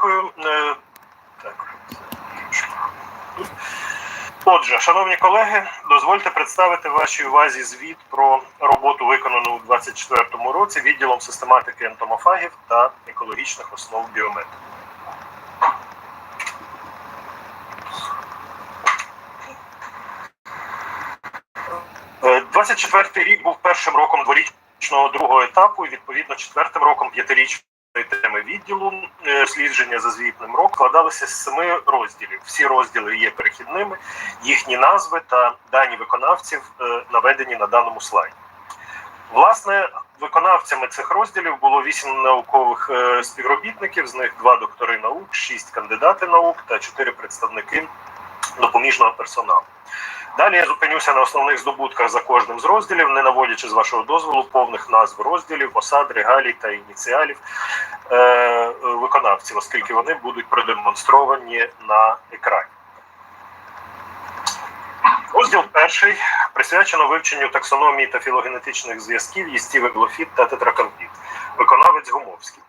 Дякую. Е. Отже, шановні колеги, дозвольте представити вашій увазі звіт про роботу, виконану у 2024 році відділом систематики ентомофагів та екологічних основ біометрії. Е, 24 рік був першим роком дворічного другого етапу, і відповідно четвертим роком п'ятирічної теми відділу е, слідження за звітним роком складалися з семи розділів. Всі розділи є перехідними, їхні назви та дані виконавців е, наведені на даному слайді. Власне, виконавцями цих розділів було вісім наукових е, співробітників, з них два доктори наук, шість кандидати наук та чотири представники допоміжного персоналу. Далі я зупинюся на основних здобутках за кожним з розділів, не наводячи з вашого дозволу повних назв розділів, осад, регалій та ініціалів е, виконавців, оскільки вони будуть продемонстровані на екрані. Розділ перший присвячено вивченню таксономії та філогенетичних зв'язків їстів еглофіт та тетракампіт. Виконавець Гумовський.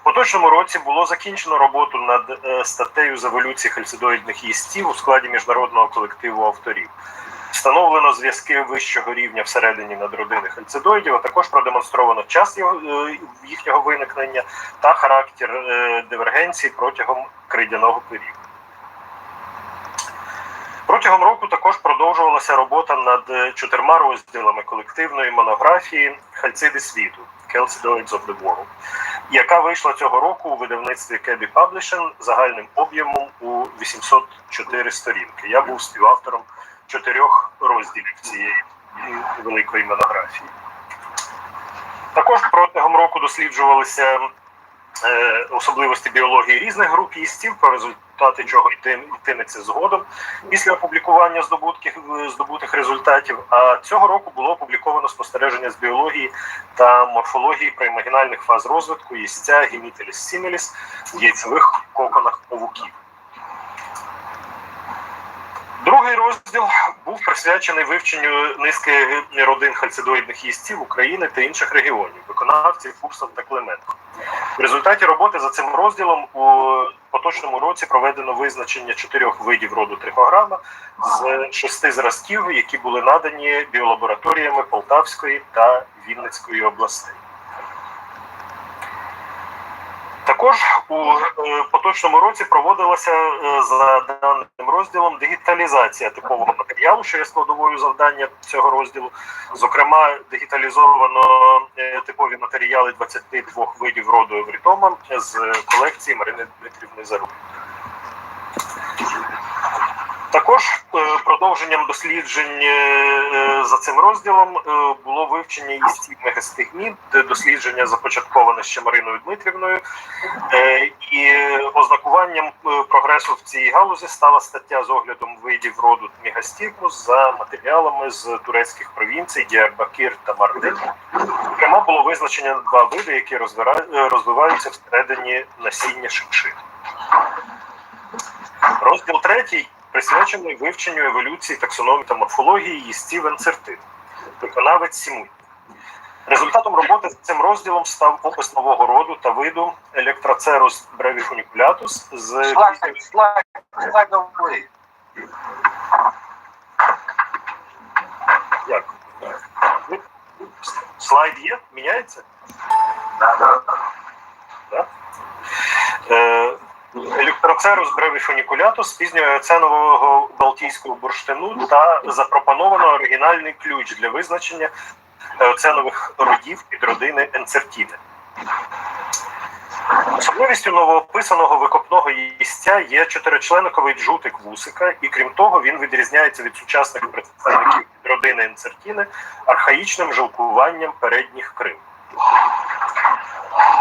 В поточному році було закінчено роботу над е, статтею з еволюції хальцидоїдних їстів у складі міжнародного колективу авторів. Встановлено зв'язки вищого рівня всередині надродини хальцидоїдів, а також продемонстровано час е, їхнього виникнення та характер е, дивергенції протягом крейдяного періоду. Протягом року також продовжувалася робота над чотирма розділами колективної монографії Хальциди світу Calcidoids of the World, яка вийшла цього року у видавництві Кебі Publishing загальним об'ємом у 804 сторінки. Я був співавтором чотирьох розділів цієї великої монографії. Також протягом року досліджувалися е, особливості біології різних груп їстів, про результати чого йти- йтиметься згодом після опублікування здобутків здобутих результатів. А цього року було опубліковано спостереження з біології та морфології примагінальних фаз розвитку їстця гімітеліс сіміліс в яйцевих коконах павуків. Другий розділ був присвячений вивченню низки родин хальцидоїдних їстів України та інших регіонів, виконавців Фурсов та Клименко. В результаті роботи за цим розділом у поточному році проведено визначення чотирьох видів роду трихограма з шести зразків, які були надані біолабораторіями Полтавської та Вінницької областей. Також у е, поточному році проводилася е, за даним розділом дигіталізація типового матеріалу, що є складовою завдання цього розділу. Зокрема, дигіталізовано е, типові матеріали 22 видів роду Еврітома з колекції Марини Дмитрівни Зарук. Також продовженням досліджень е, за цим розділом е, було вивчення їстів мегастигмід, дослідження започатковане ще Мариною Дмитрівною, Е, і ознакуванням е, прогресу в цій галузі стала стаття з оглядом видів роду мегастигмус за матеріалами з турецьких провінцій Діарбакир та Мардин. Зокрема, було визначено два види, які е, розвиваються всередині насіння шиншин. Розділ третій присвячений вивченню еволюції таксономії та морфології їстів енцертин. Виконавець Сімуй. Результатом роботи з цим розділом став опис нового роду та виду Electrocerus brevifuniculatus з новий. як? Слайд є? Міняється? Да? Е, Електроцерус бревіфунікулятус пізнього оценового балтійського бурштину та запропоновано оригінальний ключ для визначення оценових родів під родини енцертіни. Особливістю новоописаного викопного їстя є чотиричленниковий джутик вусика, і крім того, він відрізняється від сучасних представників родини енцертіни архаїчним жилкуванням передніх крил.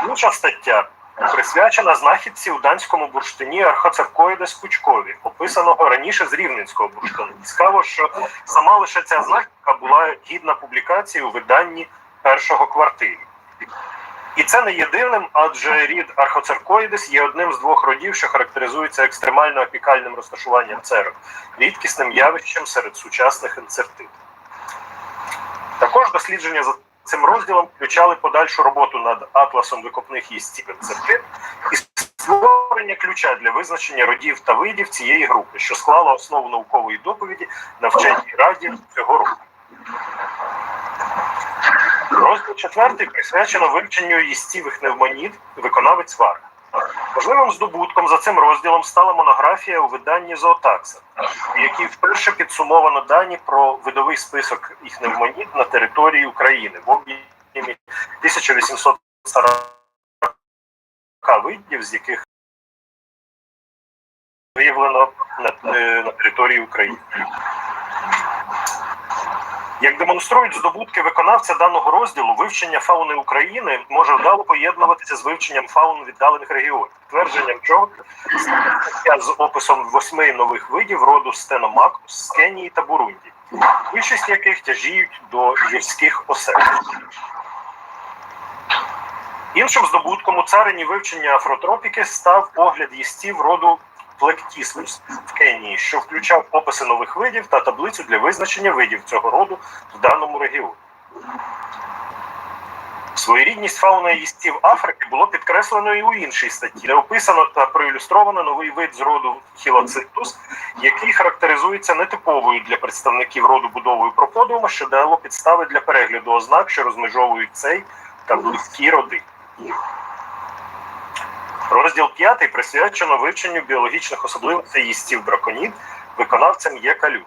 Інша стаття присвячена знахідці у данському бурштині архоцеркоїдес пучкові, описаного раніше з рівненського бурштину. Цікаво, що сама лише ця знахідка була гідна публікації у виданні першого квартирі. І це не єдиним, адже рід архоцеркоїдес є одним з двох родів, що характеризується екстремально опікальним розташуванням церкв, рідкісним явищем серед сучасних енцертит. Також дослідження цим розділом включали подальшу роботу над атласом викопних їстів енцертит і створення ключа для визначення родів та видів цієї групи, що склала основу наукової доповіді на вченій раді цього року. Розділ четвертий присвячено вивченню їстівих невманіт, виконавець Варг. Важливим здобутком за цим розділом стала монографія у виданні Зоотакса, в якій вперше підсумовано дані про видовий список їх невмонід на території України в об'ємі 1840 видів, з яких виявлено на, е, на території України. Як демонструють здобутки виконавця даного розділу, вивчення фауни України може вдало поєднуватися з вивченням фаун віддалених регіонів, твердженням чого стаття з описом восьми нових видів роду стеномакус з Кенії та Бурунді, більшість яких тяжіють до гірських осель. Іншим здобутком у царині вивчення афротропіки став огляд їстів роду Плектісмус в Кенії, що включав описи нових видів та таблицю для визначення видів цього роду в даному регіоні. Своєрідність фауни їстів Африки було підкреслено і у іншій статті, де описано та проілюстровано новий вид з роду Хілоциптус, який характеризується нетиповою для представників роду будовою проподіума, що дало підстави для перегляду ознак, що розмежовують цей та близькі роди. Розділ 5 присвячено вивченню біологічних особливостей їстів браконід виконавцем є калюж.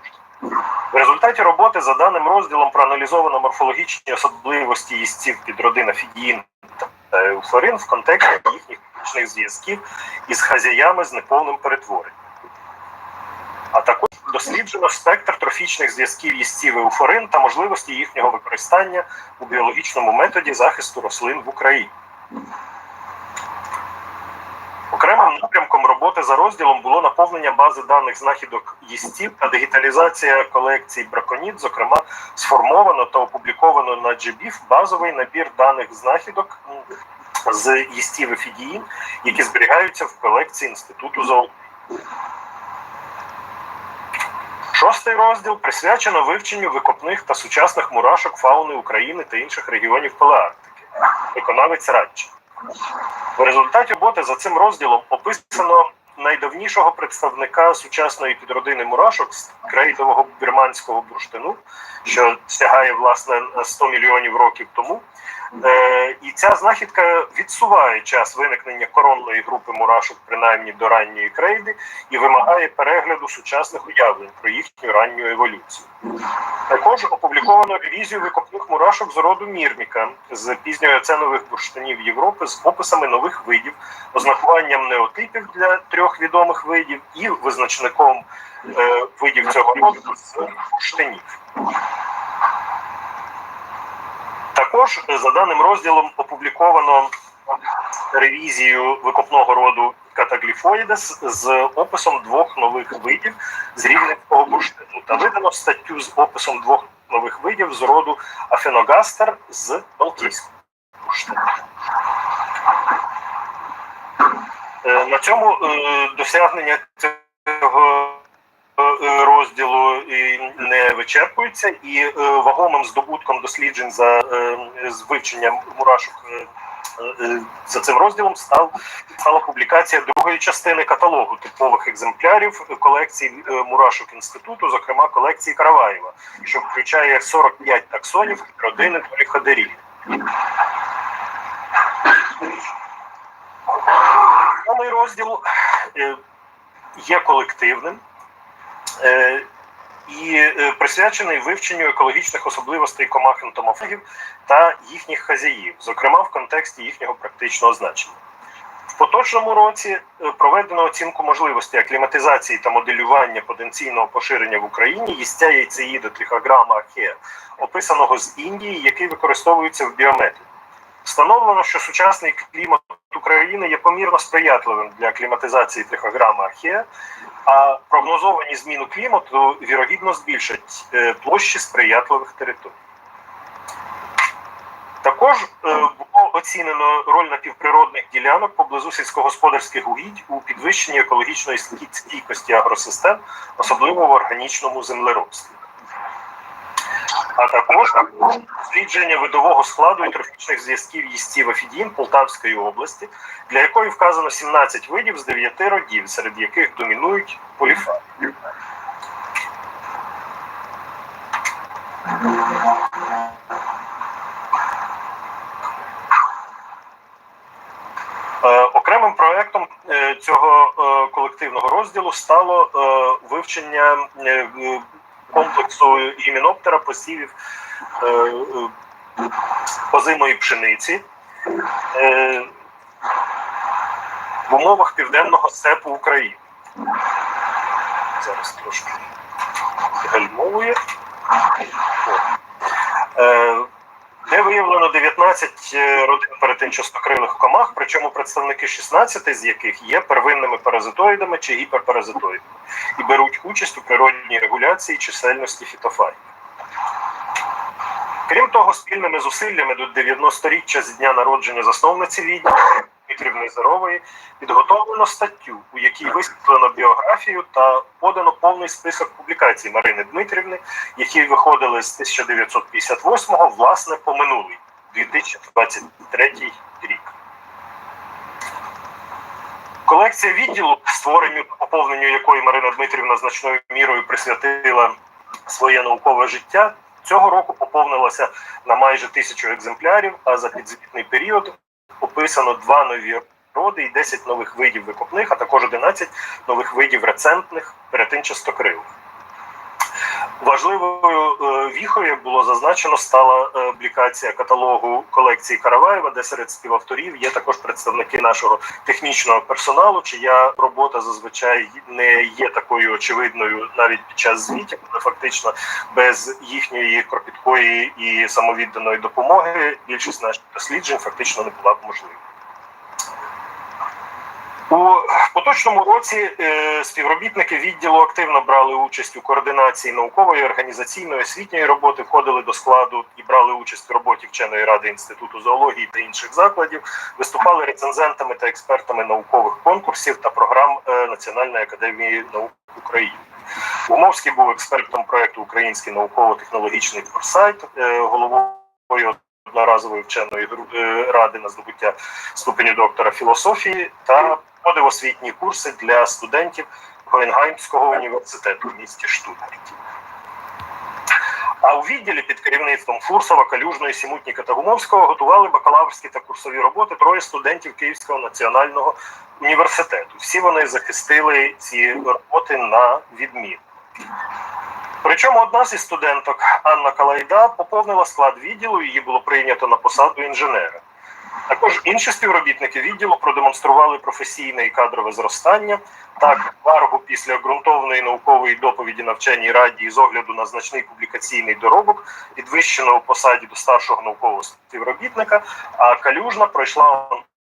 В результаті роботи за даним розділом проаналізовано морфологічні особливості їстів підродин Фідіїн та еуфорин в контексті їхніх фізичних зв'язків із хазяями з неповним перетворенням. А також досліджено спектр трофічних зв'язків їстів еуфорин та можливості їхнього використання у біологічному методі захисту рослин в Україні. Окремим напрямком роботи за розділом було наповнення бази даних знахідок їстів та дигіталізація колекцій браконід. Зокрема, сформовано та опубліковано на GBIF базовий набір даних знахідок з їстів ефідіїн, які зберігаються в колекції інституту зоології. Шостий розділ присвячено вивченню викопних та сучасних мурашок фауни України та інших регіонів Палеарктики. Виконавець Радчик. В результаті роботи за цим розділом описано найдавнішого представника сучасної підродини мурашок з крейдового бірманського бурштину, що сягає власне 100 мільйонів років тому. Е, і ця знахідка відсуває час виникнення коронної групи мурашок, принаймні до ранньої крейди, і вимагає перегляду сучасних уявлень про їхню ранню еволюцію. Також опубліковано ревізію викопних мурашок з роду Мірміка з пізньооценових бурштинів Європи з описами нових видів, ознакуванням неотипів для трьох відомих видів і визначником е, видів цього роду з бурштинів. Також е, за даним розділом опубліковано ревізію викопного роду Катагліфоїдес з описом двох нових видів з рівненського бурштину та видано статтю з описом двох нових видів з роду Афеногастер з Балтійського бурштину. Е, На цьому е, досягнення цього розділу не вичерпується, і е, вагомим здобутком досліджень за е, з вивченням мурашок е, е, за цим розділом став стала публікація другої частини каталогу типових екземплярів колекцій е, мурашок інституту, зокрема колекції Караваєва, що включає 45 таксонів родини поліходерів. Даний розділ е, є колективним е, і е, присвячений вивченню екологічних особливостей комах ентомофагів та їхніх хазяїв, зокрема в контексті їхнього практичного значення. В поточному році е, проведено оцінку можливості акліматизації та моделювання потенційного поширення в Україні їстя яйцеїда трихограма ахеа, описаного з Індії, який використовується в біометрії. Встановлено, що сучасний клімат України є помірно сприятливим для акліматизації трихограма архея, а прогнозовані зміни клімату вірогідно збільшать е, площі сприятливих територій. Також е, було оцінено роль напівприродних ділянок поблизу сільськогосподарських угідь у підвищенні екологічної стійкості агросистем, особливо в органічному землеробстві. А також дослідження видового складу і трофічних зв'язків їстів Афідін Полтавської області, для якої вказано 17 видів з 9 родів, серед яких домінують поліфари. Е, Окремим проектом е, цього е, колективного розділу стало вивчення комплексу гіміноптера посівів е, е, озимої пшениці е, в умовах південного степу України. Зараз трошки гальмовує. Виявлено 19 родин перетинчастокрилих комах, причому представники 16 з яких є первинними паразитоїдами чи гіперпаразитоїдами і беруть участь у природній регуляції чисельності фітофагів. Крім того, спільними зусиллями до 90-річчя з дня народження засновниці відділу Дмитрівни Зерової підготовлено статтю, у якій висвітлено біографію та подано повний список публікацій Марини Дмитрівни, які виходили з 1958-го, власне, по минулий 2023 рік. Колекція відділу, створенню та поповненню якої Марина Дмитрівна значною мірою присвятила своє наукове життя, цього року поповнилася на майже тисячу екземплярів, а за підзвітний період описано два нові роди і 10 нових видів викопних, а також 11 нових видів рецентних перетинчастокрилих. Важливою е, віхою, було зазначено, стала е, публікація каталогу колекції Караваєва, де серед співавторів є також представники нашого технічного персоналу, чия робота зазвичай не є такою очевидною навіть під час звітів, але фактично без їхньої кропіткої і самовідданої допомоги більшість наших досліджень фактично не була б можлива. У поточному році е, співробітники відділу активно брали участь у координації наукової, організаційної, освітньої роботи, входили до складу і брали участь в роботі вченої ради інституту зоології та інших закладів, виступали рецензентами та експертами наукових конкурсів та програм е, Національної академії наук України. Умовський був експертом проекту Український науково-технологічний форсайт, е, головою одноразової вченої е, ради на здобуття ступеню доктора філософії та проводив освітні курси для студентів Гоенгаймського університету в місті Штутгарті. А у відділі під керівництвом Фурсова, Калюжної, Сімутніка та Гумовського готували бакалаврські та курсові роботи троє студентів Київського національного університету. Всі вони захистили ці роботи на відміну. Причому одна зі студенток Анна Калайда поповнила склад відділу, її було прийнято на посаду інженера. Також інші співробітники відділу продемонстрували професійне і кадрове зростання. Так, Варгу після ґрунтовної наукової доповіді на вченій раді з огляду на значний публікаційний доробок підвищено у посаді до старшого наукового співробітника, а Калюжна пройшла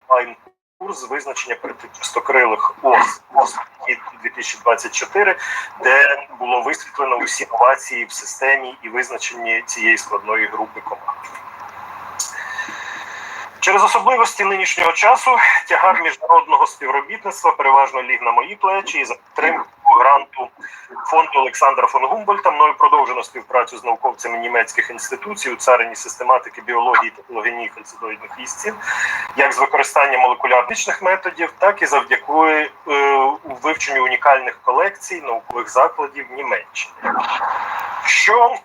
онлайн курс визначення перетичастокрилих ОС ОС 2024, де було висвітлено усі новації в системі і визначенні цієї складної групи команд. Через особливості нинішнього часу тягар міжнародного співробітництва переважно ліг на мої плечі і за підтримку гранту фонду Олександра фон Гумбольта мною продовжено співпрацю з науковцями німецьких інституцій у царині систематики біології та філогенії хальцидоїдних їстів, як з використанням молекулярних методів, так і завдяки е, вивченню унікальних колекцій наукових закладів Німеччини. Що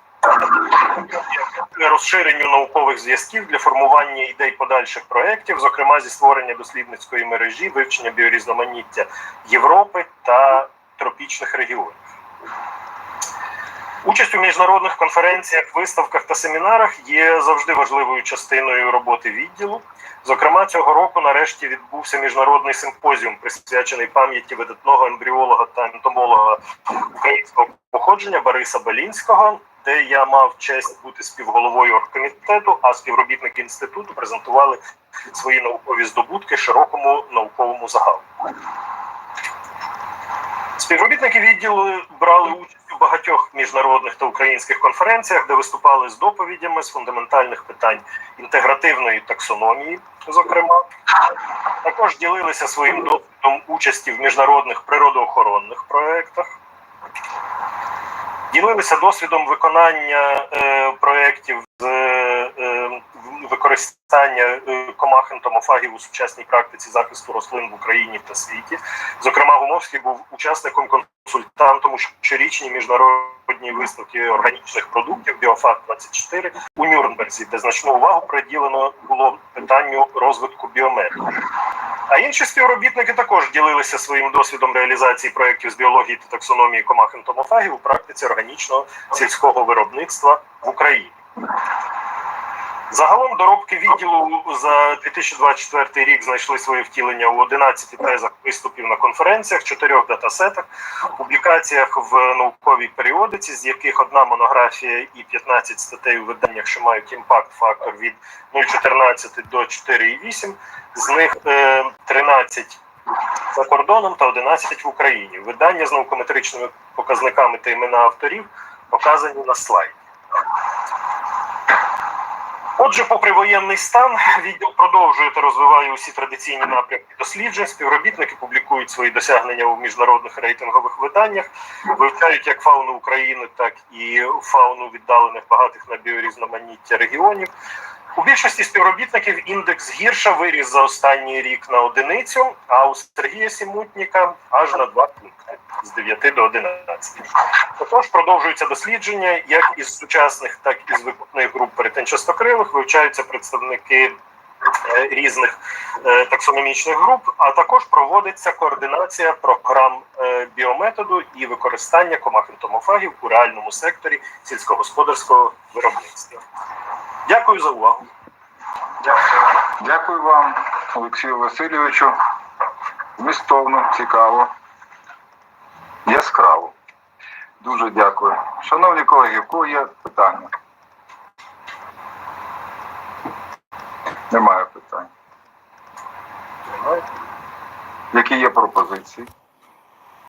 розширенню наукових зв'язків для формування ідей подальших проєктів, зокрема зі створення дослідницької мережі, вивчення біорізноманіття Європи та тропічних регіонів. Участь у міжнародних конференціях, виставках та семінарах є завжди важливою частиною роботи відділу. Зокрема, цього року нарешті відбувся міжнародний симпозіум, присвячений пам'яті видатного ембріолога та ентомолога українського походження Бориса Белінського, де я мав честь бути співголовою оргкомітету, а співробітники інституту презентували свої наукові здобутки широкому науковому загалу. Співробітники відділу брали участь у багатьох міжнародних та українських конференціях, де виступали з доповідями з фундаментальних питань інтегративної таксономії, зокрема, також ділилися своїм досвідом участі в міжнародних природоохоронних проєктах. Ділилися досвідом виконання е, проєктів з використання е, комах ентомофагів у сучасній практиці захисту рослин в Україні та світі. Зокрема, Гумовський був учасником консультантом у щорічній міжнародній виставці органічних продуктів Біофак 24 у Нюрнберзі, де значну увагу приділено було питанню розвитку біометрії. А інші співробітники також ділилися своїм досвідом реалізації проєктів з біології та таксономії комах ентомофагів у практиці органічного сільського виробництва в Україні. Загалом доробки відділу за 2024 рік знайшли своє втілення у 11 тезах виступів на конференціях, 4 датасетах, публікаціях в науковій періодиці, з яких одна монографія і 15 статей у виданнях, що мають імпакт-фактор від 0,14 до 4,8, з них е, 13 за кордоном та 11 в Україні. Видання з наукометричними показниками та імена авторів показані на слайді. Отже, попри воєнний стан, відділ продовжує та розвиває усі традиційні напрямки досліджень. Співробітники публікують свої досягнення у міжнародних рейтингових виданнях, вивчають як фауну України, так і фауну віддалених багатих на біорізноманіття регіонів. У більшості співробітників індекс гірша виріс за останній рік на одиницю, а у Сергія Сімутніка аж на два пункти з 9 до 11. Також продовжуються дослідження як із сучасних, так і з викупних груп перетинчастокрилих, вивчаються представники різних е, таксономічних груп, а також проводиться координація програм е, біометоду і використання комах ентомофагів у реальному секторі сільськогосподарського виробництва. Дякую за увагу. Дякую вам, Олексію Васильовичу. Змістовно, цікаво, яскраво. Дуже дякую. Шановні колеги, в кого є питання? Немає питань. Які є пропозиції?